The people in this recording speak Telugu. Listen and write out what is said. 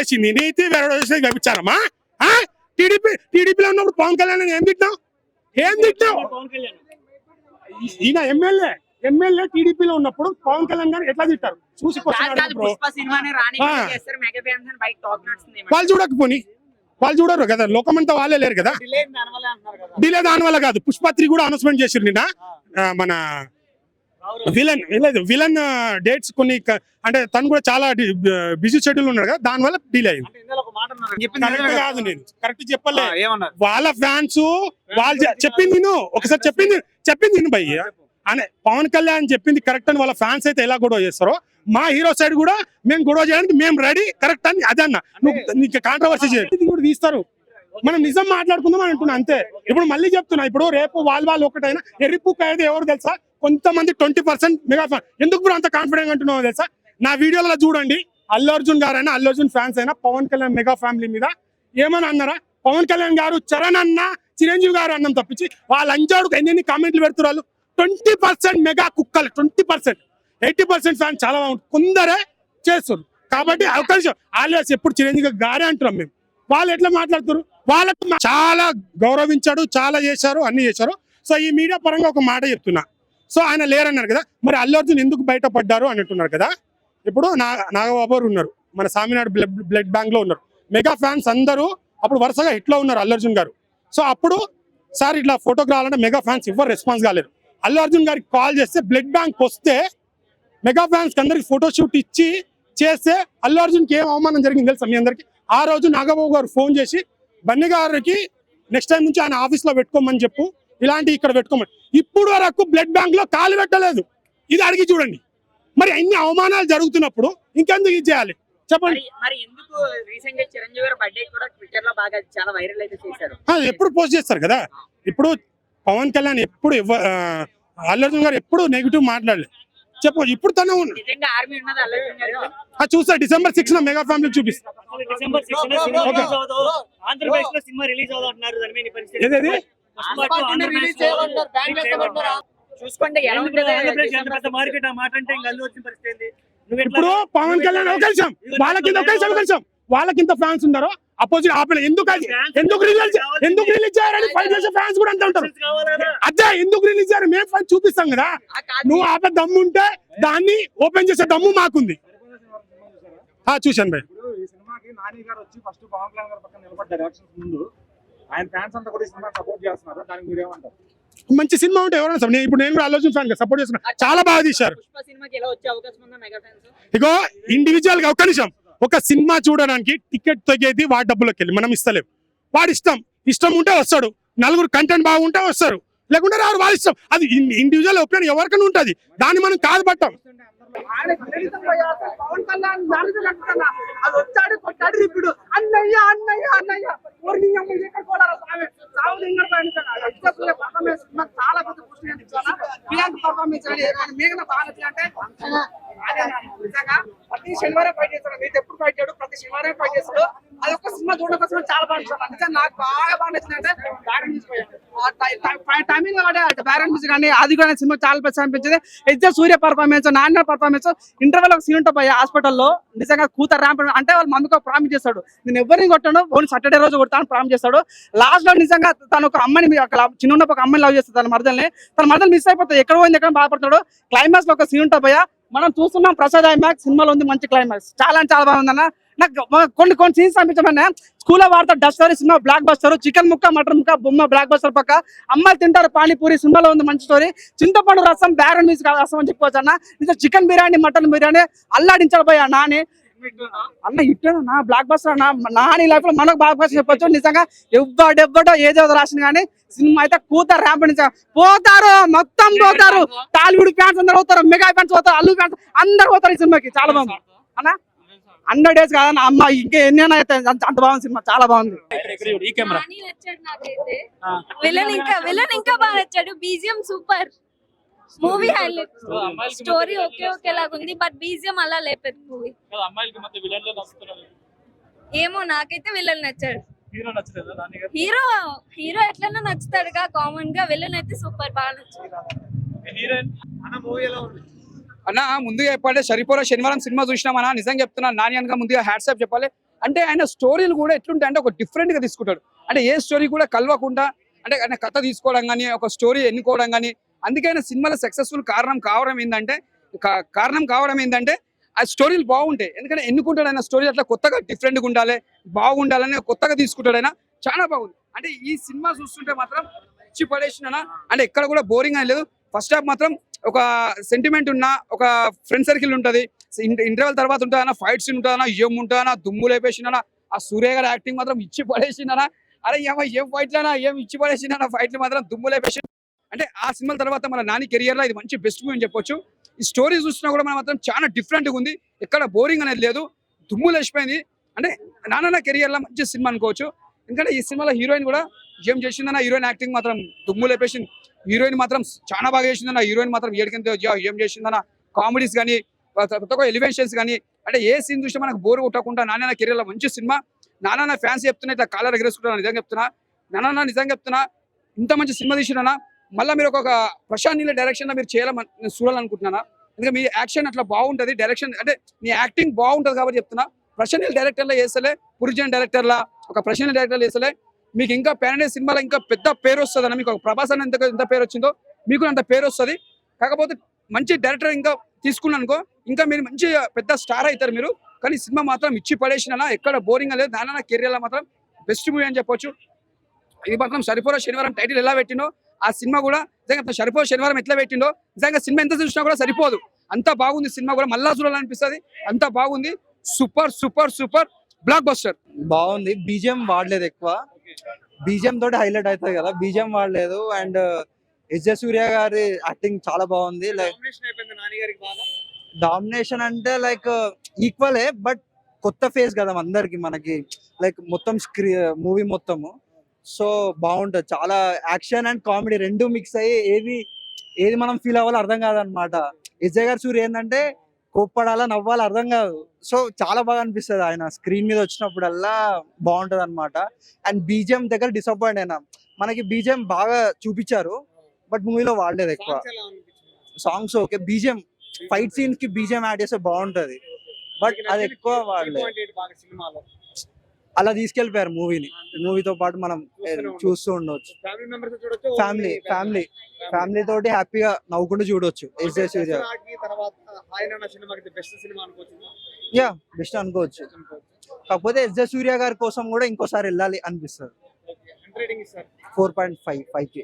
చేసింది నీతి వేరే చేసేది వ్యభిచారమా టీడీపీ టీడీపీలో ఉన్నప్పుడు పవన్ కళ్యాణ్ ఏం తిట్టావు ఏం కళ్యాణ్. ఈయన ఎమ్మెల్యే ఎమ్మెల్యే టీడీపీలో ఉన్నప్పుడు పవన్ కళ్యాణ్ గారు ఎట్లా తిట్టారు? చూసి వాళ్ళు చూడకపోని వాళ్ళు చూడరు కదా లోకమంతా వాళ్ళే లేరు కదా. డిలే దాని వల్ల కాదు. పుష్పత్రి కూడా అనౌన్స్మెంట్ చేసిరు నిన్న. మన విలన్ లేదు విలన్ డేట్స్ కొన్ని అంటే తను కూడా చాలా బిజీ షెడ్యూల్ ఉన్నాడు కదా దాని వల్ల డిలే అయింది కాదు నేను. కరెక్ట్ చెప్పలే. ఆ, ఏమన్నారు? వాళ్ళ ఫ్యాన్స్ వాళ్ళు చెప్పింది నేను ఒకసారి చెప్పింది చెప్పింది నేను భయ్య. అనే పవన్ కళ్యాణ్ చెప్పింది కరెక్ట్ అని వాళ్ళ ఫ్యాన్స్ అయితే ఎలా గొడవ చేస్తారో మా హీరో సైడ్ కూడా మేము గొడవ చేయడానికి మేము రెడీ కరెక్ట్ అని అదే అన్న. నువ్వు నీకు కాంట్రవర్సీ ఇది కూడా తీస్తారు. మనం నిజం మాట్లాడుకుందాం అని అంటున్నా అంతే. ఇప్పుడు మళ్ళీ చెప్తున్నా ఇప్పుడు రేపు వాళ్ళ వాళ్ళు ఒకటైనా ఎర్రిపుక్క అయితే ఎవరు తెలుసా? కొంతమంది ట్వంటీ పర్సెంట్ మెగా ఫ్యాన్ ఎందుకు బ్రో అంత కాన్ఫిడెంట్ అంటున్నావు తెలుసా? నా వీడియోలో చూడండి. అల్లు అర్జున్ గారైనా అల్లు అర్జున్ ఫ్యాన్స్ అయినా పవన్ కళ్యాణ్ మెగా ఫ్యామిలీ మీద ఏమని అన్నారా? పవన్ కళ్యాణ్ గారు చరణ్ అన్న చిరంజీవి గారు అన్నం తప్పించి వాళ్ళ అంజాడుకు ఎన్ని కామెంట్లు పెడుతున్నారు ట్వంటీ పర్సెంట్ మెగా కుక్కలు twenty percent. Eighty percent fan చాలా బాగుంటుంది. కొందరే చేస్తారు కాబట్టి అవకాశం ఆలియాస్ ఎప్పుడు చిరంజీవి గారే అంటున్నాం మేము. వాళ్ళు ఎట్లా మాట్లాడుతారు వాళ్ళకు చాలా గౌరవించాడు చాలా చేశారు అన్ని చేశారు. సో ఈ మీడియా పరంగా ఒక మాట చెప్తున్నా. సో ఆయన లేరన్నారు కదా. మరి అల్లు అర్జున్ ఎందుకు బయటపడ్డారు అని అంటున్నారు కదా. ఇప్పుడు నా నాగబాబు గారు ఉన్నారు. మన సామినాడు బ్లడ్ బ్లడ్ బ్యాంక్లో ఉన్నారు. మెగా ఫ్యాన్స్ అందరూ అప్పుడు వరుసగా హిట్లో ఉన్నారు అల్లు అర్జున్ గారు. సో అప్పుడు సార్ ఇట్లా ఫోటోకి రావాలంటే మెగా ఫ్యాన్స్ ఎవరు రెస్పాన్స్ కాలేరు అల్లు అర్జున్ గారికి కాల్ చేస్తే బ్లడ్ బ్యాంక్ వస్తే మెగా ఫ్యాన్స్ అందరికి ఫోటో షూట్ ఇచ్చి చేస్తే అల్లు అర్జున్కి ఏం అవమానం జరిగింది తెలుసా మీ అందరికి? ఆ రోజు నాగబాబు గారు ఫోన్ చేసి బన్నీ గారికి నెక్స్ట్ టైం నుంచి ఆయన ఆఫీస్లో పెట్టుకోమని చెప్పు. ఇలాంటి ఇక్కడ పెట్టుకోమని. ఇప్పుడు వరకు బ్లడ్ బ్యాంక్లో కాలు పెట్టలేదు. ఇది అడిగి చూడండి. మరి అన్ని అవమానాలు జరుగుతున్నప్పుడు ఇంకెందుకు ఇది చేయాలి? చెప్పండి. మరి ఎందుకు రీసెంట్గా చిరంజీవి గారు బర్త్డే కూడా ట్విట్టర్లో బాగా చాలా వైరల్ అయితే చేశారు. ఆ, ఎప్పుడు పోస్ట్ చేస్తారు కదా? ఇప్పుడు పవన్ కళ్యాణ్ ఎప్పుడు ఎవ్వ- ఆ, అల్లు అర్జున్ గారు ఎప్పుడు నెగిటివ్ మాట్లాడలేదు చెప్పు ఇప్పుడు తను ఉన్న- నిజంగా ఆర్మీ ఉన్నది అల్లు అర్జున్ గారికి ఆ, చూస్తా డిసెంబర్ సిక్స్ మెగా ఫ్యామిలీ చూపిస్తా. మార్కెట్ ఆ మాట అంటే ఇంకా వచ్చిన పరిస్థితి ఇప్పుడు పవన్ కళ్యాణ్ నిమిషం వాళ్ళకింత ఒక నిమిషం వాళ్ళకింత ఫ్యాన్స్ ఉన్నారో అపోజిట్ ఆపల. ఎందుకు అది? ఎందుకు రిలీజ్ ఎందుకు రిలీజ్ ఫైట్ చేసే ఫ్యాన్స్ కూడా అంత ఉంటారు. అదే ఎందుకు రిలీజ్ చేయారు మేము ఫైట్ చూపిస్తాం కదా. నువ్వు ఆపే దమ్ము ఉంటే దాన్ని ఓపెన్ చేసే దమ్ము మాకుంది. చూశాను భయ్. ఈ సినిమాకి నాని గారు వచ్చి ఫస్ట్ పవన్ కళ్యాణ్ గారు పక్కన నిలబడ్డారు. ముందు ఆయన ఫ్యాన్స్ అంతా కూడా ఈ సినిమా సపోర్ట్ చేస్తున్నారు? దానికి మీరు ఏమంటారు మంచి సినిమా ఉంటే ఎవరైనా సరే నేను ఇప్పుడు నేను కూడా ఆలోచన ఫ్యాన్ సపోర్ట్ చేస్తున్నా. చాలా బాగా తీశారు. పుష్ప సినిమాకి ఎలా వచ్చే అవకాశం ఉందా మెగా ఫ్యాన్స్? ఇగో ఇండివిజువల్గా ఒక్క నిమిషం. ఒక సినిమా చూడడానికి టికెట్ తగ్గేది వాడి డబ్బులోకి వెళ్ళి. మనం ఇస్తలేం. వాడి ఇష్టం. ఇష్టం ఉంటే వస్తాడు. నలుగురు కంటెంట్ బాగుంటే వస్తారు. లేకుంటే రారు వాళ్ళ ఇష్టం. అది ఇండివిజువల్ ఒపీనియన్ ఎవరికైనా ఉంటది. దాన్ని మనం కాదు పట్టాం. పవన్ కళ్యాణ్ మేనేజర్ అంటున్నా అది వచ్చాడు కొట్టాడు ఇప్పుడు. అన్నయ్య అన్నయ్య అన్నయ్య. ఊరి అమ్మ ఎక్కడ సాగు చాలా పెద్ద పుష్టి ఇచ్చాను ఇలాంటి పర్ఫార్మెన్స్ అని మిగిలిన బాగా అంటే నిజంగా ప్రతి శనివారం ఫైట్ చేస్తాడు. ఎప్పుడు ఫైట్ చేయడు? ప్రతి శనివారం ఫైట్ చేస్తాడు. అది ఒక సినిమా చూడడం కోసం చాలా బాగా నచ్చింది నాకు బాగా బాగా నచ్చింది అంటే మ్యూజిక్ టైమింగ్ అంటే మ్యూజిక్ అది కూడా సినిమా చాలా పెద్ద అనిపించింది. ఎజ్జ సూర్య పర్ఫార్మెన్స్ నాన్న పర్ఫార్మెన్స్ ఇంటర్వెల్ ఒక సీన్ ఉంటుంది హాస్పిటల్లో నిజంగా కూతురు ర్యాంప్ అంటే వాళ్ళ మమ్మీకి ప్రామిస్ చేస్తాడు నేను ఎవరిని కొట్టాను ఓన్లీ సాటర్డే రోజు కొడతాను ప్రామిస్ చేస్తాడు. లాస్ట్లో నిజంగా తను ఒక అమ్మాయిని చిన్న ఉన్నప్పుడు ఒక అమ్మని లవ్ చేస్తాడు తన మరదల్ని. తన మరదలు మిస్ అయిపోతాయి. ఎక్కడ పోయింది ఎక్కడ బాధపడతాడు క్లైమాక్స్లో ఒక సీన్ ఉంటుంది మనం చూస్తున్నాం ప్రసాద్ ఐమాక్స్ సినిమాలో ఉంది మంచి క్లైమాక్స్ చాలా చాలా బాగుందన్న నాకు కొన్ని కొన్ని సీన్స్ అనిపించమన్నా. స్కూల్లో వాడతా duster cinema blockbuster chicken ముక్క మటన్ ముక్క బొమ్మ బ్లాక్ బస్టర్ పక్క. అమ్మాయిలు తింటారు పానీపూరి సినిమాలో ఉంది మంచి స్టోరీ చింతపండు రసం బ్యారన్ మ్యూజిక్ రసం అని చెప్పుకోవచ్చు అన్న. ఇంకా చికెన్ బిర్యానీ మటన్ బిర్యానీ అల్లాడించాడు నాని. అన్న ఇట్లా నా బ్లాక్ బస్టర్ నా నాని లైఫ్లో మనకు బ్లాక్ బస్టర్ చెప్పొచ్చు. నిజంగా ఎవ్వడెవ్వడో ఏదో రాసిన కానీ సినిమా అయితే కూత ర్యాంప్ పోతారు మొత్తం పోతారు. టాలీవుడ్ ఫ్యాన్స్ అందరు పోతారు మెగా ఫ్యాన్స్ పోతారు అల్లు ఫ్యాన్స్ అందరు పోతారు ఈ సినిమాకి. చాలా బాగుంది. అన్నా? హండ్రెడ్ డేస్ కాదన్న అమ్మ ఇంకా ఎన్ని అయితే అంత బాగుంది సినిమా చాలా బాగుంది. విలన్ ఇంకా విలన్ ఇంకా బాగా నచ్చాడు. BGM super. Movie highlight story okay okay లాగా ఉంది బట్ బీజిఎం అలా లేపేది మూవీ ఏమో నాకైతే విలన్ నచ్చాడు. హీరో హీరో ఎట్లన్నా నచ్చుతాడుగా కామన్గా. విలన్ అయితే సూపర్ బాగా నచ్చాడు. హీరోయిన్ అన్న మూవీ ఎలా ఉంది? అన్న ముందుగా చెప్పాలి సరిపోరా శనివారం సినిమా చూసినామన్నా నిజంగా చెప్తున్నా నాని అనగా ముందుగా హ్యాట్సాప్ చెప్పాలి. అంటే ఆయన స్టోరీలు కూడా ఎట్లుంటాయి అంటే ఒక డిఫరెంట్గా తీసుకుంటాడు. అంటే ఏ స్టోరీ కూడా కలవకుండా అంటే ఆయన కథ తీసుకోవడం కానీ ఒక స్టోరీ ఎన్నుకోవడం కానీ అందుకే ఆయన సినిమాలో సక్సెస్ఫుల్ కారణం కావడం ఏంటంటే కారణం కావడం ఏంటంటే ఆ స్టోరీలు బాగుంటాయి. ఎందుకంటే ఎన్నుకుంటాడు ఆయన స్టోరీ అట్లా కొత్తగా డిఫరెంట్గా ఉండాలి బాగుండాలని కొత్తగా తీసుకుంటాడు ఆయన. చాలా బాగుంది. అంటే ఈ సినిమా చూస్తుంటే మాత్రం పిచ్చి పడేసిన అంటే ఎక్కడ కూడా బోరింగ్ అని లేదు. ఫస్ట్ హాఫ్ మాత్రం ఒక సెంటిమెంట్ ఉన్న ఒక ఫ్రెండ్ సర్కిల్ ఉంటది. ఇంటర్వెల్ తర్వాత ఉంటుందన్నా ఫైట్ సీన్ ఉంటుందన్నా ఏం ఉంటుందన్నా దుమ్ము లేపేసినా ఆ సూర్య గారి యాక్టింగ్ మాత్రం ఇచ్చి పడేసిందనా అరే ఏమో ఏం ఫైట్లనా ఏం ఇచ్చి పడేసినా ఫైట్లు మాత్రం దుమ్ము లేపేసి. అంటే ఆ సినిమాల తర్వాత మన నాని కెరియర్లో ఇది మంచి బెస్ట్ మూవీ అని చెప్పొచ్చు. ఈ స్టోరీ చూసినా కూడా మనం మాత్రం చాలా డిఫరెంట్గా ఉంది. ఎక్కడ బోరింగ్ అనేది లేదు. దుమ్ము లేచిపోయింది. అంటే నాన్న కెరియర్లో మంచి సినిమా అనుకోవచ్చు. ఎందుకంటే ఈ సినిమాలో హీరోయిన్ కూడా ఏం చేసిందన్న హీరోయిన్ యాక్టింగ్ మాత్రం దుమ్ము లేపేసింది. హీరోయిన్ మాత్రం చాలా బాగా చేసిందన్న. హీరోయిన్ మాత్రం ఏడికంత ఏం చేసిందన్న. కామెడీస్ కానీ ప్రతి ఒక్క ఎలివేషన్స్ కానీ అంటే ఏ సీన్ చూసినా మనకు బోర్ కొట్టకుండా నాన్న కెరీర్లో మంచి సినిమా. నాన్న ఫ్యాన్స్ చెప్తున్నా ఇట్లా కాలర్ ఎగరేసుకుంటున్నా నిజంగా చెప్తున్నా. నాన్న నిజంగా చెప్తున్నా ఇంత మంచి సినిమా తీసినా మళ్ళీ మీరు ఒక ప్రశాంత్ నీళ్ళ డైరెక్షన్లో మీరు చేయాలని నేను చూడాలనుకుంటున్నానా? ఎందుకంటే మీ యాక్షన్ అట్లా బాగుంటది. డైరెక్షన్ అంటే మీ యాక్టింగ్ బాగుంటది కాబట్టి చెప్తున్నా. ప్రశాంత్ నీళ్ళ డైరెక్టర్లో వేసలే పురిజన్ డైరెక్టర్ లా ఒక ప్రశాంత్ డైరెక్టర్ వేసలే మీకు ఇంకా ప్యానడే సినిమాలో ఇంకా పెద్ద పేరు వస్తుంది అన్న మీకు ఒక ప్రభాస్ ఎంత ఎంత పేరు వచ్చిందో మీకు అంత పేరు వస్తుంది. కాకపోతే మంచి డైరెక్టర్ ఇంకా తీసుకున్నాను అనుకో ఇంకా మీరు మంచి పెద్ద స్టార్ అవుతారు మీరు. కానీ సినిమా మాత్రం ఇచ్చి పడేసిన ఎక్కడ బోరింగ్ లేదు. దాని కెరియర్లో మాత్రం బెస్ట్ మూవీ అని చెప్పొచ్చు. ఇది మాత్రం సరిపోరా శనివారం టైటిల్ ఎలా పెట్టిందో ఆ సినిమా కూడా నిజంగా సరిపో శనివారం ఎట్లా పెట్టిండో నిజంగా సినిమా ఎంత చూసినా కూడా సరిపోదు. అంత బాగుంది సినిమా కూడా మళ్ళా చూడాలనిపిస్తుంది. అంత బాగుంది. Super super super. Block buster బాగుంది. బీజిఎం వాడలేదు ఎక్కువ. బీజిఎం తోటి హైలైట్ అవుతుంది కదా. బీజిఎం వాడలేదు. అండ్ ఎస్ జే సూర్య గారి యాక్టింగ్ చాలా బాగుంది. లైక్ డామినేషన్ అంటే లైక్ ఈక్వలే బట్ కొత్త ఫేస్ కదా అందరికి మనకి. లైక్ మొత్తం స్క్రీ మూవీ మొత్తము. సో బాగుంటది. చాలా యాక్షన్ అండ్ కామెడీ రెండు మిక్స్ అయ్యి ఏది ఏది మనం ఫీల్ అవ్వాలో అర్థం కాదనమాట. విజయ్ గారు సూర్య ఏంటంటే కోప్పడాలా నవ్వాలా అర్థం కాదు. సో చాలా బాగా అనిపిస్తుంది ఆయన. స్క్రీన్ మీద వచ్చినప్పుడల్లా బాగుంటది అనమాట అండ్ బీజిఎం దగ్గర డిసప్పాయింట్ అయినా. మనకి బీజిఎం బాగా చూపించారు. బట్ మూవీలో వాడలేదు ఎక్కువ. Songs okay. బీజిఎం ఫైట్ సీన్స్కి బీజిఎం యాడ్ చేస్తే బాగుంటది. బట్ అది ఎక్కువ వాడలేదు point ఏంటి బాగా సినిమాలో అలా తీసుకెళ్ళిపోయారు మూవీని. మూవీతో పాటు మనం. చూస్తూ ఉండొచ్చు. ఫ్యామిలీ ఫ్యామిలీ ఫ్యామిలీ తోటి హ్యాపీగా నవ్వుకుంటూ చూడొచ్చు. సూర్య యా బెస్ట్ అనుకోవచ్చు? కాకపోతే ఎస్ జే సూర్య గారి కోసం కూడా ఇంకోసారి వెళ్ళాలి అనిపిస్తుంది. ఫోర్ పాయింట్ ఫైవ్ ఫైవ్కి